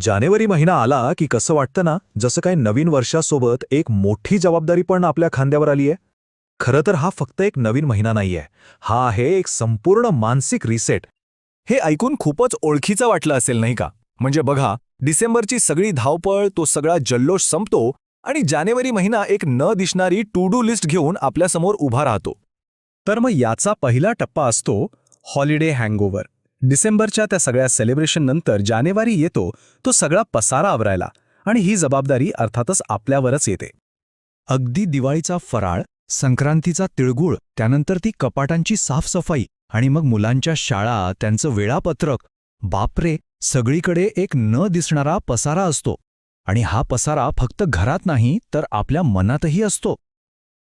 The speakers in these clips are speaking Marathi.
जानेवारी महिना आला की कसं वाटतं ना? जसं काय नवीन वर्षासोबत एक मोठी जबाबदारी पण आपल्या खांद्यावर आली आहे. खरं तर हा फक्त एक नवीन महिना नाहीये. हा आहे एक संपूर्ण मानसिक रिसेट. हे ऐकून खूपच ओळखीचं वाटलं असेल नाही का? म्हणजे बघा डिसेंबरची सगळी धावपळ तो सगळा जल्लोष संपतो आणि जानेवारी महिना एक न दिसणारी टू डू लिस्ट घेऊन आपल्यासमोर उभा राहतो. तर मग याचा पहिला टप्पा असतो हॉलिडे हँगओव्हर. डिसेंबरच्या त्या सगळ्या सेलिब्रेशन नंतर जानेवारी येतो तो सगळा पसारा आवरायला आणि ही जबाबदारी अर्थातच आपल्यावरच येते. अगदी दिवाळीचा फराळ संक्रांतीचा तिळगुळ त्यानंतर ती कपाटांची साफसफाई आणि मग मुलांच्या शाळा त्यांचं वेळापत्रक. बापरे सगळीकडे एक न दिसणारा पसारा असतो. आणि हा पसारा फक्त घरात नाही तर आपल्या मनातही असतो.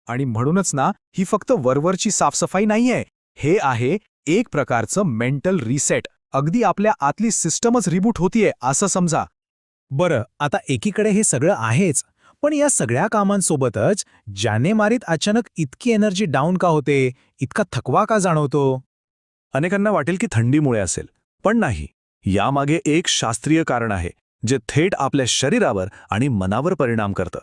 आणि म्हणूनच ना ही फक्त वरवरची साफसफाई नाहीये. हे आहे एक प्रकारचं मेंटल रिसेट अगदी आपल्या आतली सिस्टमच रिबूट होतीये असं समजा. बरं आता एकीकडे हे सगळं आहेच पण या सगळ्या कामांसोबतच जानेमारीत अचानक इतकी एनर्जी डाऊन का होते इतका थकवा का जाणवतो? अनेकांना वाटेल की थंडीमुळे असेल पण नाही. यामागे एक शास्त्रीय कारण आहे जे थेट आपल्या शरीरावर आणि मनावर परिणाम करतं.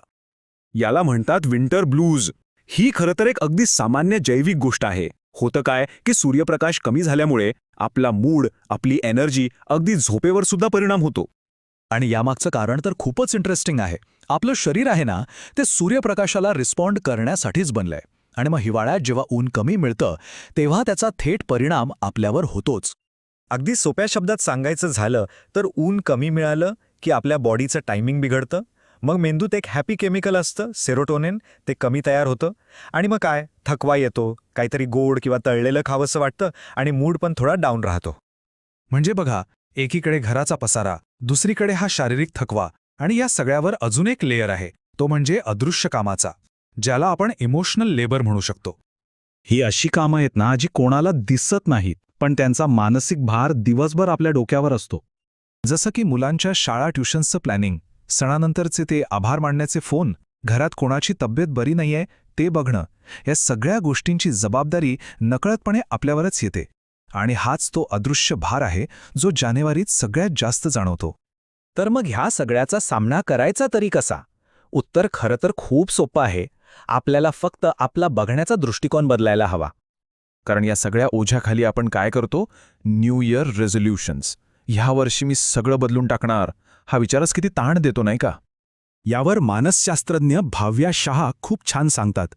याला म्हणतात विंटर ब्लूज ही खरं तर एक अगदी सामान्य जैविक गोष्ट आहे. होतं काय की सूर्यप्रकाश कमी झाल्यामुळे आपला मूड आपली एनर्जी अगदी झोपेवर सुद्धा परिणाम होतो. आणि यामागचं कारण तर खूपच इंटरेस्टिंग आहे. आपलं शरीर आहे ना ते सूर्यप्रकाशाला रिस्पॉन्ड करण्यासाठीच बनलंय. आणि मग हिवाळ्यात जेव्हा ऊन कमी मिळतं तेव्हा त्याचा थेट परिणाम आपल्यावर होतोच. अगदी सोप्या शब्दात सांगायचं झालं तर ऊन कमी मिळालं की आपल्या बॉडीचं टायमिंग बिघडतं? मग मेंदूत एक हॅपी केमिकल असतं सेरोटोनिन ते कमी तयार होतं. आणि मग काय? थकवा येतो काहीतरी गोड किंवा तळलेलं खावंसं वाटतं आणि मूड पण थोडा डाऊन राहतो. म्हणजे बघा एकीकडे घराचा पसारा दुसरीकडे हा शारीरिक थकवा आणि या सगळ्यावर अजून एक लेयर आहे तो म्हणजे अदृश्य कामाचा ज्याला आपण इमोशनल लेबर म्हणू शकतो. ही अशी कामं आहेत ना जी कोणाला दिसत नाहीत पण त्यांचा मानसिक भार दिवसभर आपल्या डोक्यावर असतो. जसं की मुलांच्या शाळा ट्युशन्सचं प्लॅनिंग सणानंतरचे ते आभार मांडण्याचे फोन घरात कोणाची तब्येत बरी नाहीये ते बघणं या सगळ्या गोष्टींची जबाबदारी नकळतपणे आपल्यावरच येते. आणि हाच तो अदृश्य भार आहे जो जानेवारीत सगळ्यात जास्त जाणवतो. तर मग ह्या सगळ्याचा सामना करायचा तरी कसा? उत्तर खरं तर खूप सोपं आहे. आपल्याला फक्त आपला बघण्याचा दृष्टिकोन बदलायला हवा. कारण या सगळ्या ओझ्याखाली आपण काय करतो? न्यू इयर रेझोल्युशन्स ह्या वर्षी मी सगळं बदलून टाकणार. हा विचारच किती ताण देतो नाही का? यावर मानसशास्त्रज्ञ भाव्या शहा खूप छान सांगतात.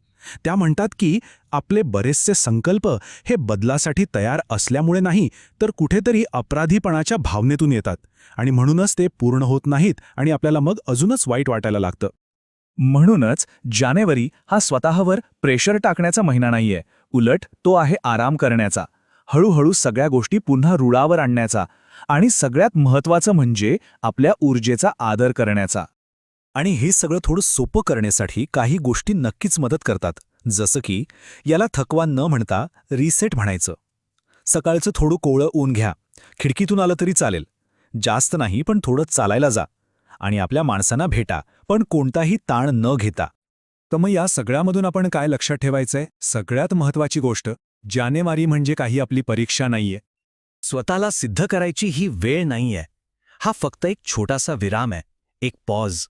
त्या म्हणतात की आपले बरेचसे संकल्प हे बदलासाठी तयार असल्यामुळे नाही तर कुठेतरी अपराधीपणाच्या भावनेतून येतात आणि म्हणूनच ते पूर्ण होत नाहीत आणि आपल्याला मग अजूनच वाईट वाटायला लागतं. म्हणूनच जानेवारी हा स्वतःवर प्रेशर टाकण्याचा महिना नाहीये. उलट तो आहे आराम करण्याचा. हळूहळू सगळ्या गोष्टी पुन्हा रुळावर आणण्याचा. आणि सगळ्यात महत्त्वाचं म्हणजे आपल्या ऊर्जेचा आदर करण्याचा. आणि हे सगळं थोडं सोपं करण्यासाठी काही गोष्टी नक्कीच मदत करतात जसं की याला थकवा न म्हणता रिसेट म्हणायचं. सकाळचं थोडं कोवळं ऊन घ्या खिडकीतून आलं तरी चालेल. जास्त नाही पण थोडं चालायला जा. आणि आपल्या माणसांना भेटा पण कोणताही ताण न घेता. तर मग या सगळ्यामधून आपण काय लक्षात ठेवायचंय? सगळ्यात महत्वाची गोष्ट जानेवारी म्हणजे काही आपली परीक्षा नाहीये. स्वतःला सिद्ध करायची ही वेळ नाहीये. हा फक्त एक छोटासा विराम आहे. एक पॉज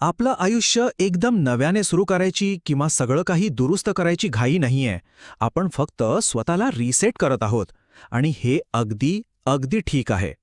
आपलं आयुष्य एकदम नव्याने सुरू करायची किंवा सगळं काही दुरुस्त करायची घाई नाहीये. आपण फक्त स्वतःला रिसेट करत आहोत. आणि हे अगदी अगदी ठीक आहे.